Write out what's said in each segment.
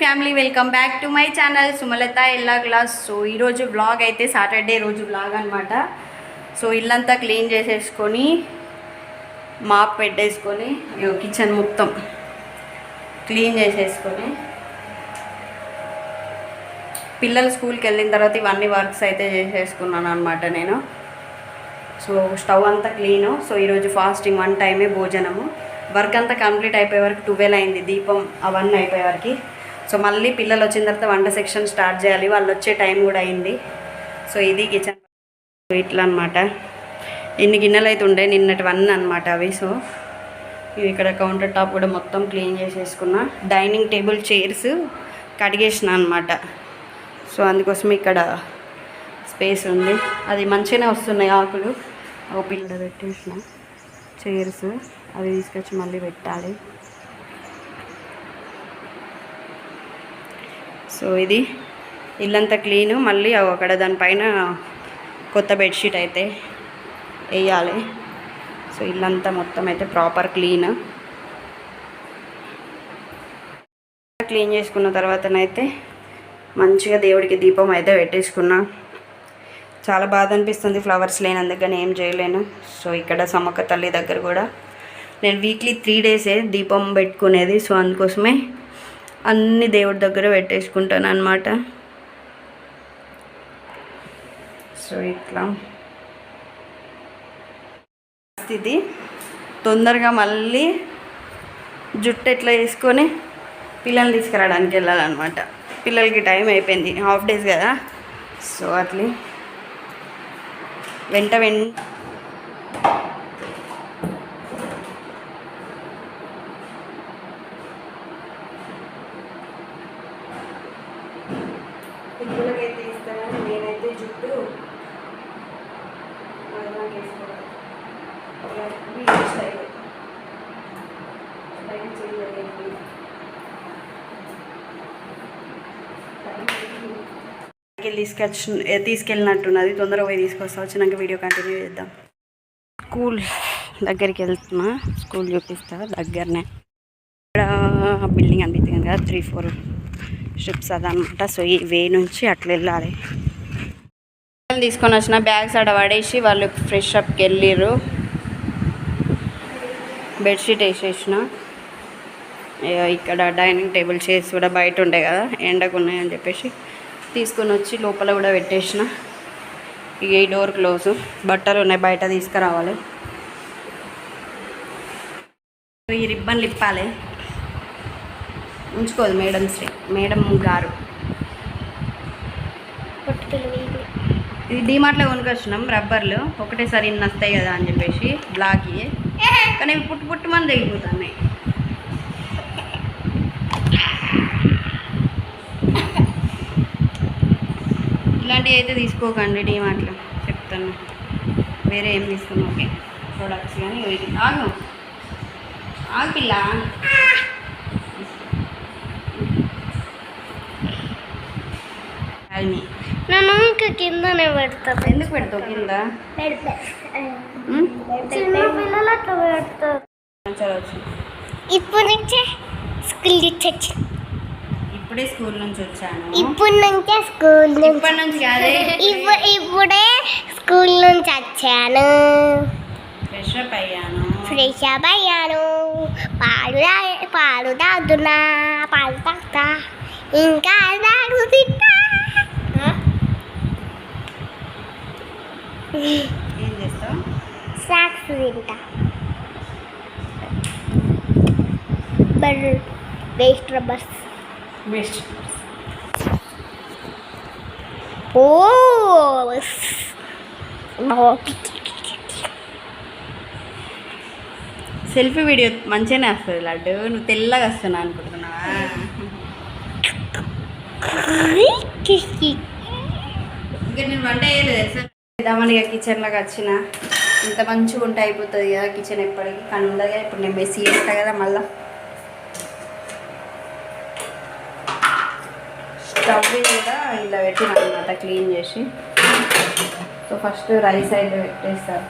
Family welcome back to my channel Sumalatha Ella class. So ఈరోజు blog అయితే Saturday రోజు blog అనమాట so ఇల్లంతా క్లీన్ చేసేసుకొని మాప్ పెట్టేసుకొని కిచెన్ మొత్తం క్లీన్ చేసేసుకొని పిల్లలు స్కూల్కి వెళ్ళిన తర్వాత ఇవన్నీ వర్క్స్ అయితే చేసేసుకున్నాను అనమాట నేను. సో స్టవ్ అంతా క్లీను సో ఈరోజు ఫాస్టింగ్ వన్ టైమే భోజనము. వర్క్ అంతా కంప్లీట్ అయిపోయే వరకు ట్వెల్వ్ అయింది. దీపం అవన్నీ అయిపోయే వరకు. సో మళ్ళీ పిల్లలు వచ్చిన తర్వాత వంట సెక్షన్ స్టార్ట్ చేయాలి. వాళ్ళు వచ్చే టైం కూడా అయింది. సో ఇది కిచెన్ ఇట్లా అనమాట ఇన్ని గిన్నెలు అయితే ఉండే నిన్నటి వన్ అనమాట అవి. సో ఇక్కడ కౌంటర్ టాప్ కూడా మొత్తం క్లీన్ చేసేసుకున్నా. డైనింగ్ టేబుల్ చైర్స్ కడిగేసిన అనమాట సో అందుకోసం ఇక్కడ స్పేస్ ఉంది. అది మంచిగానే వస్తున్నాయి ఆకులు. ఓ పిల్ల పెట్టేసిన. చైర్స్ అవి తీసుకొచ్చి మళ్ళీ పెట్టాలి. సో ఇది ఇల్లంతా క్లీన్ మళ్ళీ అక్కడ దానిపైన కొత్త బెడ్షీట్ అయితే వేయాలి. సో ఇల్లంతా మొత్తం అయితే ప్రాపర్ క్లీన్. క్లీన్ చేసుకున్న తర్వాతనైతే మంచిగా దేవుడికి దీపం అయితే పెట్టేసుకున్నా. చాలా బాధ అనిపిస్తుంది ఫ్లవర్స్ లేనందుకు కానీ ఏం చేయలేను. సో ఇక్కడ సమ్మక్క తల్లి దగ్గర కూడా నేను వీక్లీ త్రీ డేసే దీపం పెట్టుకునేది. సో అందుకోసమే అన్నీ దేవుడి దగ్గర పెట్టేసుకుంటాను అనమాట సో ఇట్లా. ఇది తొందరగా మళ్ళీ జుట్టు ఎట్లా వేసుకొని పిల్లల్ని తీసుకురావడానికి వెళ్ళాలన్నమాట. పిల్లలకి టైం అయిపోయింది. హాఫ్ డేస్ కదా. సో అట్లా. వెంట వెంట పిల్లలకైతే ఇస్తానని నేనైతే జుట్టు స్టైల్. స్టైల్ తీసుకొచ్చి తీసుకెళ్ళినట్టున్నది. తొందరగా పోయి తీసుకొస్తా. వచ్చినాక వీడియో కంటిన్యూ చేద్దాం. స్కూల్ దగ్గరికి వెళ్తున్నా. స్కూల్ చూపిస్తా దగ్గరనే. ఇక్కడ బిల్డింగ్ అనిపిస్తుంది కదా త్రీ ఫోర్ స్ట్రిప్స్ అదనమాట సో ఈ వే నుంచి అట్లా వెళ్ళాలి. తీసుకొని వచ్చిన బ్యాగ్స్ ఆడ పడేసి వాళ్ళు ఫ్రెష్ అప్కి వెళ్ళిర్రు. బెడ్షీట్ వేసేసిన. ఇక్కడ డైనింగ్ టేబుల్ చైర్స్ కూడా బయట ఉండే కదా ఎండకు ఉన్నాయని చెప్పేసి తీసుకొని వచ్చి లోపల కూడా పెట్టేసిన. ఇక ఈ డోర్ క్లోజ్ బట్టలు ఉన్నాయి బయట తీసుకురావాలి. ఈ రిబ్బన్లు ఇప్పాలి ఉంచుకోదు మేడం శ్రీ మేడం గారు. ఇది డీమార్ట్లో కొనుకొచ్చినాం రబ్బర్లు. ఒకటేసారి ఇన్ని వస్తాయి కదా అని చెప్పేసి బ్లాక్కి కానీ ఇవి పుట్టు పుట్టు మంది తెగిపోతున్నాయి. ఇలాంటివి అయితే తీసుకోకండి డీమార్ట్లో చెప్తాను వేరే ఏం తీసుకున్నాం ఓకే. ప్రొడక్ట్స్ కానీ ఆగు. ఆగు పిల్ల. ఆగిని నన్ను ఇంకా కిందనే పెడతాను ఎందుకు పెడతావు కింద? పిల్లలు అట్లా పెడతారు. ఇప్పుడు నుంచే స్కూల్ నుంచి వచ్చి. ఇప్పుడే స్కూల్ నుంచి వచ్చాను. ఇప్పుడు నుంచే స్కూల్ నుంచి. ఇప్పటి నుంచి కాదే? ఇప్పుడు ఇప్పుడే స్కూల్ నుంచి వచ్చాను. ఫ్రెష్ అప్ అయ్యాను. ఫ్రెష్ అప్ అయ్యాను. పాలు పాలు తాగుతున్నా పాలు తాగుతా. ఇంకా తాగు తింటా ఏం చేస్తావు? స్నాక్స్ తింటా. బర్ వేస్ట్ రబ్బర్స్. బెస్ట్ ఓ! సెల్ఫీ వీడియో మంచిగానే వస్తుంది లడ్డు. నువ్వు తెల్లగా వస్తున్నా అనుకుంటున్నావా? ఇంకా నేను వంట తెలుసా? చేద్దామని ఇక కిచెన్లోకి వచ్చిన ఇంత మంచిగా ఉంటే అయిపోతుంది కదా కిచెన్ ఎప్పటికీ. కానీ ఉండదు కదా ఇప్పుడు నేను మెస్సీ చేస్తా కదా మళ్ళా. స్టవ్ కూడా ఇలా పెట్టిన అనమాట క్లీన్ చేసి. సో ఫస్ట్ రైస్ అయితే పెట్టేస్తారు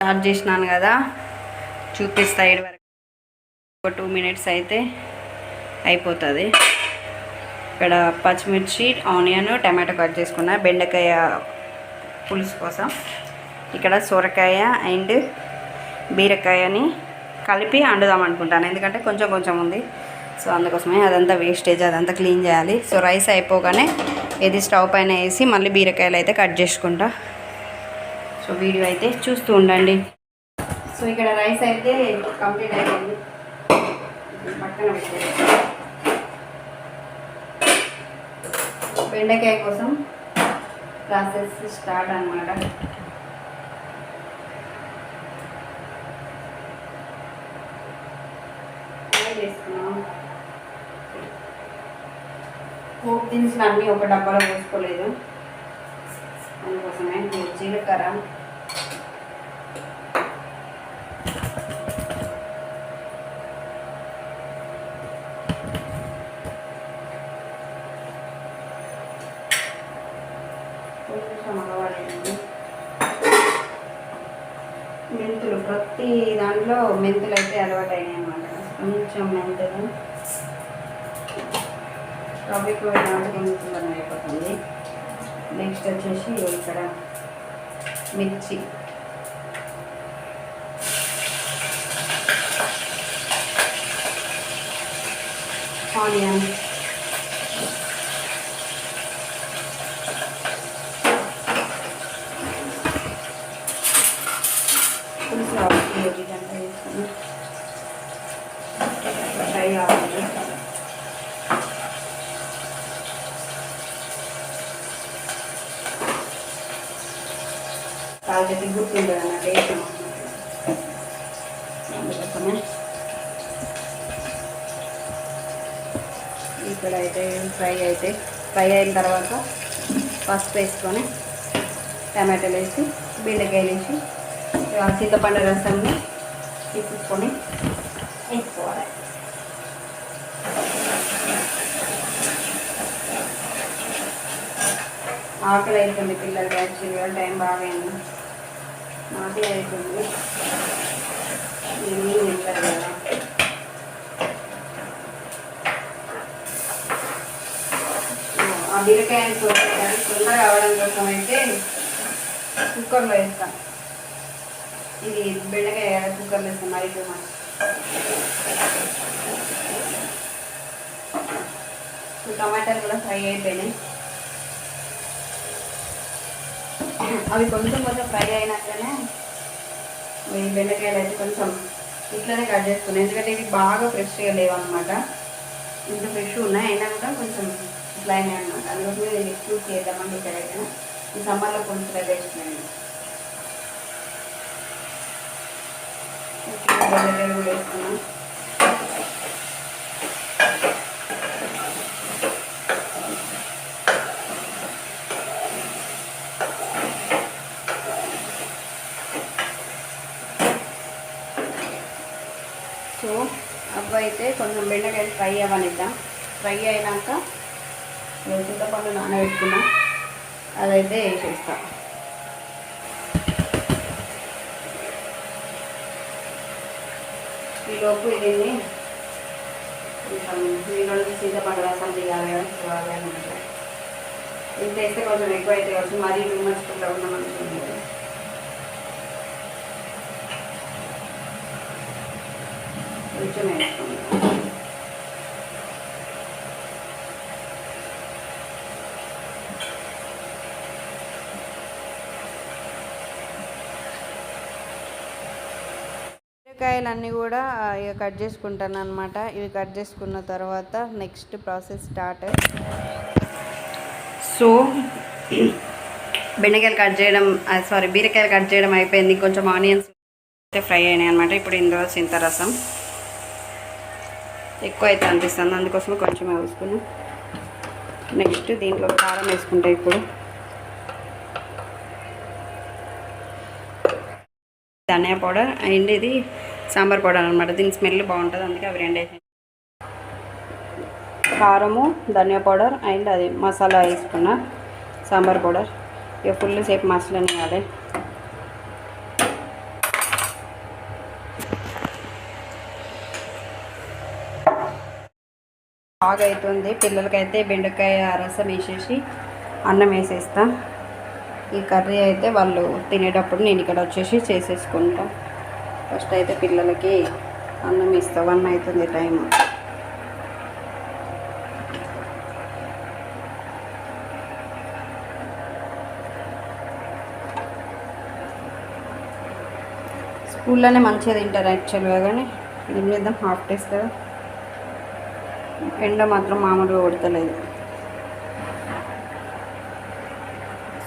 స్టార్ట్ చేసినాను కదా. చూపిస్తా ఇటు వరకు. ఒక టూ మినిట్స్ అయితే అయిపోతుంది. ఇక్కడ పచ్చిమిర్చి ఆనియన్ టమాటో కట్ చేసుకున్న బెండకాయ పులుసు కోసం. ఇక్కడ సొరకాయ అండ్ బీరకాయని కలిపి వండుదాం అనుకుంటాను. ఎందుకంటే కొంచెం కొంచెం ఉంది. సో అందుకోసమే అదంతా వేస్టేజ్ అదంతా క్లీన్ చేయాలి. సో రైస్ అయిపోగానే ఇది స్టవ్ పైన వేసి మళ్ళీ బీరకాయలు అయితే కట్ చేసుకుంటా. సో వీడియో అయితే చూస్తూ ఉండండి. సో ఇక్కడ రైస్ అయితే కంప్లీట్ అయిపోయింది. పక్కన పెట్టేది బెండకాయ కోసం ప్రాసెస్ స్టార్ట్ అనమాట చేసుకున్నాం పోపు దినుసులు అన్నీ ఒక డబ్బాలో పోసుకోలేదు. అందుకోసమే జీలకర్ర. ప్రతి దాంట్లో మెంతులు అయితే అలవాటు అయినాయి అనమాట కొంచెం మెంతులు. రవ్వ ఎక్కువ అయిపోతుంది. నెక్స్ట్ వచ్చేసి ఇక్కడ మిర్చి. ఆనియన్ పులుసు రావాలి ఇదంతా వేసుకొని ఫ్రై కావాలి కాళ్ళకి గుర్తుంది అన్నమాట వేసాం అందుకోసమే ఇక్కడ అయితే ఫ్రై అయితే ఫ్రై అయిన తర్వాత పసుపు వేసుకొని టమాటాలు వేసి బెండకాయలు వేసి చింతపండు రసంని తీసుకొని వేసుకోవాలి. ఆకలి అవుతుంది పిల్లలకి యాక్చువల్గా టైం బాగా అయింది. నాకే అవుతుంది ఏమీ తింటారు బీరకాయని చూడాలి తొందరగా రావడం కోసం అయితే కుక్కర్లో వేస్తాం. ఇది బెండకాయ కుక్కర్లో వేస్తాం మరి టమాటాలు కూడా ఫ్రై అయిపోయినాయి. అవి కొంచెం కొంచెం ఫ్రై అయినాకనే ఈ బెండకాయలు అయితే కొంచెం ఇట్లానే కట్ చేసుకున్నాను. ఎందుకంటే ఇవి బాగా ఫ్రెష్గా లేవు అనమాట ఇంత ఫ్రెష్ ఉన్నాయి అయినా కూడా కొంచెం ఇట్లా అయినాయి అనమాట అందుకోసం ఇది ఎక్కువ చేద్దామండి ఇక్కడైతే ఈ సమ్మర్లో కొంచెం వేసుకున్నాను బెండకాయలు కూడా వేసుకున్నాం. సో అవి అయితే కొంచెం బెండకాయలు ఫ్రై అవ్వనిద్దాం. ఫ్రై అయినాక నేను చింతపండు నానబెట్టుకున్నా. అదైతే వేసేస్తా. ఈలోపు దీన్ని కొంచెం దీనిలో చింతపండు రసం తీయాలి కదా అనమాట ఇంత వేస్తే కొంచెం ఎక్కువ అయితే కావచ్చు. మరీ టూ ఉన్నాం అనుకుంటుంది కొంచెం వేసుకుంటాం బీరకాయలన్నీ కూడా ఇక కట్ చేసుకుంటాను అనమాట ఇవి కట్ చేసుకున్న తర్వాత నెక్స్ట్ ప్రాసెస్ స్టార్ట్ సో బెండకాయలు కట్ చేయడం సారీ బీరకాయలు కట్ చేయడం అయిపోయింది. కొంచెం ఆనియన్స్ అయితే ఫ్రై అయినాయి అనమాట ఇప్పుడు ఇందులో చింత రసం ఎక్కువ అయితే అనిపిస్తుంది. అందుకోసం కొంచెం వేసుకున్నాం. నెక్స్ట్ దీంట్లో కారం వేసుకుంటా ఇప్పుడు. ధనియా పౌడర్ అండ్ ఇది సాంబార్ పౌడర్ అనమాట దీని స్మెల్ బాగుంటుంది అందుకే అవి రెండు వేసాను. కారము ధనియా పౌడర్ అండ్ అది మసాలా వేసుకున్న సాంబార్ పౌడర్. ఇక ఫుల్ సేపు మసాలా వేయాలి బాగా అవుతుంది పిల్లలకైతే బెండకాయ రసం వేసేసి అన్నం వేసేస్తా. ఈ కర్రీ అయితే వాళ్ళు తినేటప్పుడు నేను ఇక్కడ వచ్చేసి చేసేసుకుంటాను ఫస్ట్ అయితే పిల్లలకి అన్నం ఇస్తా వన్ అవుతుంది టైం స్కూల్లోనే మంచిగా తింటారు యాక్చువల్గా కానీ ఏం చేద్దాం హాఫ్ డేస్ కదా. ఎండ మాత్రం మామూలుగా కొడతలేదు.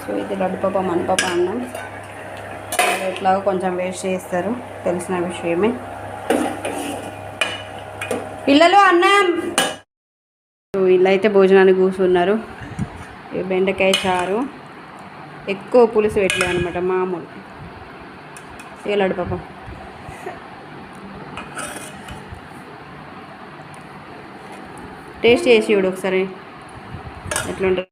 సో ఇది లడ్డుపప్ప మనపప్ప అన్నం. ఎట్లాగో కొంచెం వేస్ట్ చేస్తారు తెలిసిన విషయమే. పిల్లలు అన్నం. సో వీళ్ళైతే భోజనానికి కూర్చున్నారు. బెండకాయ చారు. ఎక్కువ పులుసు పెట్టలేదు అనమాట మామూలు. ఏ పాపం. టేస్ట్ చేసి చూడు ఒకసారి. ఎట్లుంటుంది.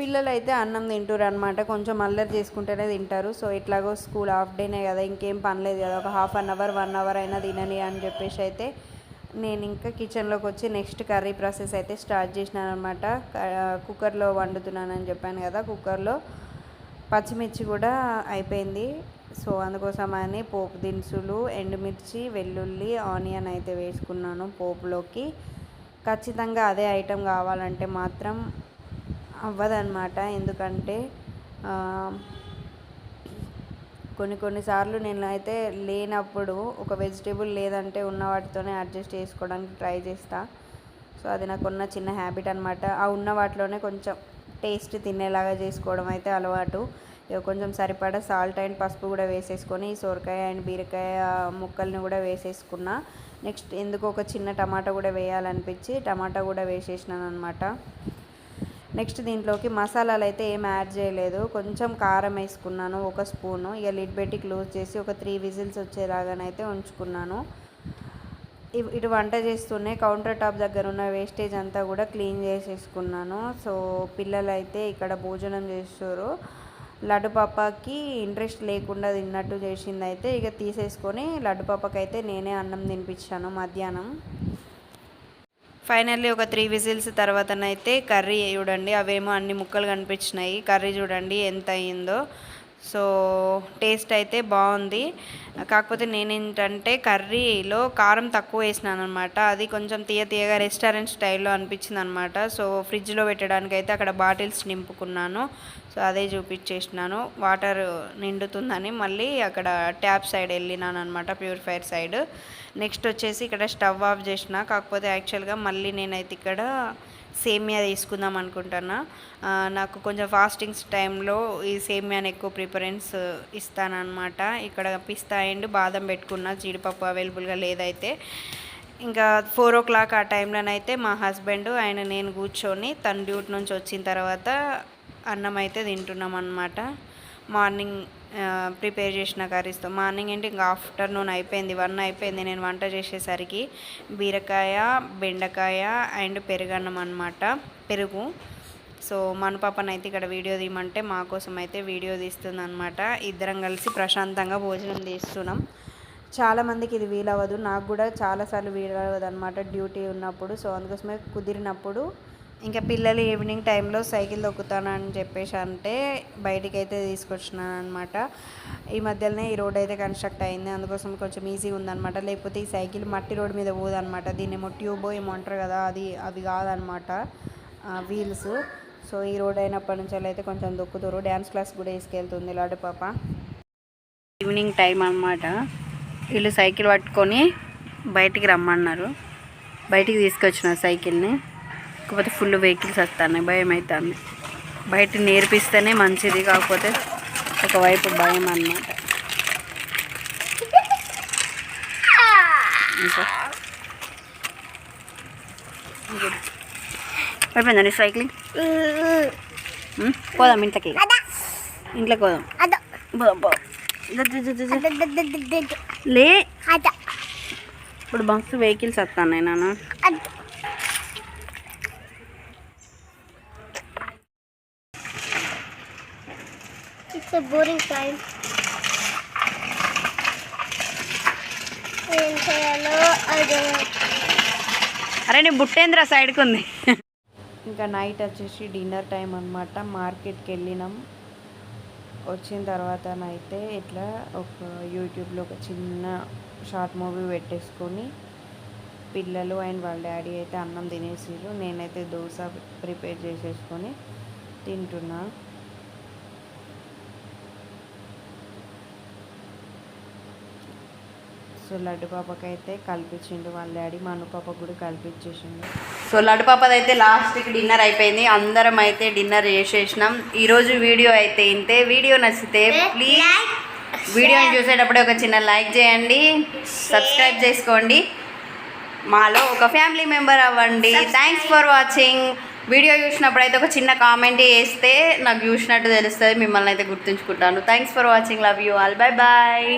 పిల్లలు అయితే అన్నం తింటారు అనమాట కొంచెం అల్లరి చేసుకుంటేనే తింటారు. సో ఎట్లాగో స్కూల్ హాఫ్ డేనే కదా ఇంకేం పనిలేదు కదా. ఒక half an hour one hour అయినా తినని అని చెప్పేసి అయితే నేను ఇంకా కిచెన్లోకి వచ్చి నెక్స్ట్ కర్రీ ప్రాసెస్ అయితే స్టార్ట్ చేసినాను అనమాట కుక్కర్లో వండుతున్నానని చెప్పాను కదా కుక్కర్లో. పచ్చిమిర్చి కూడా అయిపోయింది. సో అందుకోసం అని పోపు దినుసులు ఎండుమిర్చి వెల్లుల్లి ఆనియన్ అయితే వేసుకున్నాను పోపులోకి. ఖచ్చితంగా అదే ఐటెం కావాలంటే మాత్రం అవ్వదన్నమాట. ఎందుకంటే కొన్ని కొన్నిసార్లు నేను అయితే లేనప్పుడు ఒక వెజిటేబుల్ లేదంటే ఉన్న వాటితోనే అడ్జస్ట్ చేసుకోవడానికి ట్రై చేస్తా. సో అది నాకు ఉన్న చిన్న హ్యాబిట్ అనమాట ఆ ఉన్న వాటిలోనే కొంచెం టేస్ట్ తినేలాగా చేసుకోవడం అయితే అలవాటు. ఇక కొంచెం సరిపడా సాల్ట్ అండ్ పసుపు కూడా వేసేసుకొని సొరకాయ అండ్ బీరకాయ ముక్కల్ని కూడా వేసేసుకున్నా నెక్స్ట్ ఎందుకు ఒక చిన్న టమాటా కూడా వేయాలనిపించి టమాటా కూడా వేసేసినాను అనమాట నెక్స్ట్ దీంట్లోకి మసాలాలు అయితే ఏం యాడ్ చేయలేదు. కొంచెం కారం వేసుకున్నాను ఒక స్పూను. ఇక లిడ్ పెట్టి క్లోజ్ చేసి ఒక త్రీ విజిల్స్ వచ్చేలాగానైతే ఉంచుకున్నాను. ఇటు వంట చేస్తూనే కౌంటర్ టాప్ దగ్గర ఉన్న వేస్టేజ్ అంతా కూడా క్లీన్ చేసేసుకున్నాను. సో పిల్లలు అయితే ఇక్కడ భోజనం చేస్తారు. లడ్డు పాపకి ఇంట్రెస్ట్ లేకుండా తిన్నట్టు చేసింది అయితే ఇక తీసేసుకొని లడ్డు పాపకి అయితే నేనే అన్నం తినిపించాను మధ్యాహ్నం. ఫైనల్లీ ఒక త్రీ విజిల్స్ తర్వాతనైతే కర్రీ చూడండి. అవేమో అన్ని ముక్కలు కనిపించినాయి. కర్రీ చూడండి ఎంత అయ్యిందో సో టేస్ట్ అయితే బాగుంది. కాకపోతే నేనేంటంటే కర్రీలో కారం తక్కువ వేసినాను అనమాట అది కొంచెం తీయ తీయగా రెస్టారెంట్ స్టైల్లో అనిపించింది అనమాట సో ఫ్రిడ్జ్లో పెట్టడానికి అయితే అక్కడ బాటిల్స్ నింపుకున్నాను. సో అదే చూపించేసినాను. వాటర్ నిండుతుందని మళ్ళీ అక్కడ ట్యాప్ సైడ్ వెళ్ళినాను అనమాట ప్యూరిఫైర్ సైడ్. నెక్స్ట్ వచ్చేసి ఇక్కడ స్టవ్ ఆఫ్ చేసిన. కాకపోతే యాక్చువల్గా మళ్ళీ నేనైతే ఇక్కడ సేమియా తీసుకుందాం అనుకుంటున్నా. నాకు కొంచెం ఫాస్టింగ్స్ టైంలో ఈ సేమియాని ఎక్కువ ప్రిఫరెన్స్ ఇస్తానన్నమాట. ఇక్కడ పిస్తా అండ్ బాదం పెట్టుకున్న జీడిపప్పు అవైలబుల్గా లేదైతే. ఇంకా ఫోర్ ఓ క్లాక్ ఆ టైంలోనైతే మా హస్బెండ్ ఆయన నేను కూర్చొని తన డ్యూటీ నుంచి వచ్చిన తర్వాత అన్నం అయితే తింటున్నాం అనమాట మార్నింగ్ ప్రిపేర్ చేసిన కర్రీస్తో. మార్నింగ్ ఏంటి ఇంకా ఆఫ్టర్నూన్ అయిపోయింది వన్ అయిపోయింది. నేను వంట చేసేసరికి బీరకాయ బెండకాయ అండ్ పెరుగన్నం అనమాట పెరుగు. సో మన పాపనైతే ఇక్కడ వీడియో తీయమంటే మా కోసం అయితే వీడియో తీస్తుంది అనమాట ఇద్దరం కలిసి ప్రశాంతంగా భోజనం తీస్తున్నాం చాలామందికి ఇది వీలవ్వదు. నాకు కూడా చాలాసార్లు వీలవ్వదు అనమాట డ్యూటీ ఉన్నప్పుడు. సో అందుకోసమే కుదిరినప్పుడు ఇంకా పిల్లలు ఈవినింగ్ టైంలో సైకిల్ తొక్కుతానని చెప్పేసి అంటే బయటికి అయితే తీసుకొచ్చినాను అనమాట ఈ మధ్యలోనే ఈ రోడ్ అయితే కన్స్ట్రక్ట్ అయింది. అందుకోసం కొంచెం ఈజీ ఉందన్నమాట. లేకపోతే ఈ సైకిల్ మట్టి రోడ్ మీద పోదన్నమాట. దీన్ని ఏమో ట్యూబ్ ఏమో అంటారు కదా అది అవి కాదనమాట వీల్స్. సో ఈ రోడ్ అయినప్పటి నుంచి అయితే కొంచెం దొక్కుతారు. డ్యాన్స్ క్లాస్ కూడా తీసుకెళ్తుంది లాడు పాప. ఈవినింగ్ టైం అన్నమాట. వీళ్ళు సైకిల్ పట్టుకొని బయటికి రమ్మన్నారు. బయటికి తీసుకొచ్చిన సైకిల్ని. కాకపోతే ఫుల్ వెహికల్స్ వస్తున్నాయి. భయం అవుతుంది బయట నేర్పిస్తేనే మంచిది కాకపోతే ఒకవైపు భయం అన్నమాట. ఇంకా? అయిపోయిందండి సైక్లింగ్? పోదాం ఇంట్లోకి. ఇంట్లోకి పోదాం. లే. ఇప్పుడు బస్సు వెహికల్స్ వస్తున్నాయి నాన్న. ఎ బోరింగ్ టైం ఏం చేయాలో అర్థం అరే నీ బుట్టేంద్ర సైడ్కి ఉంది ఇంకా నైట్ వచ్చేసి డిన్నర్ టైం అనమాట మార్కెట్కి వెళ్ళినాం. వచ్చిన తర్వాత అయితే ఇట్లా ఒక యూట్యూబ్లో ఒక చిన్న షార్ట్ మూవీ పెట్టేసుకొని పిల్లలు అండ్ వాళ్ళ డాడీ అయితే అన్నం తినేసిర్రు. నేనైతే దోశ ప్రిపేర్ చేసేసుకొని తింటున్నా. సో లడ్డు పాపకి అయితే కల్పించిండు వాళ్ళ డాడీ మను పాపకు కూడా కల్పించేసిండు. సో లడ్డు పాపది అయితే లాస్ట్కి డిన్నర్ అయిపోయింది. అందరం అయితే డిన్నర్ చేసేసినాం. ఈరోజు వీడియో అయితే ఇంతే. వీడియో నచ్చితే ప్లీజ్ వీడియోని చూసేటప్పుడే ఒక చిన్న లైక్ చేయండి. సబ్స్క్రైబ్ చేసుకోండి. మాలో ఒక ఫ్యామిలీ మెంబర్ అవ్వండి. థ్యాంక్స్ ఫర్ వాచింగ్ వీడియో చూసినప్పుడు అయితే ఒక చిన్న కామెంట్ చేస్తే నాకు చూసినట్టు తెలుస్తుంది. మిమ్మల్ని అయితే గుర్తుంచుకుంటాను. Thanks for watching love you all bye bye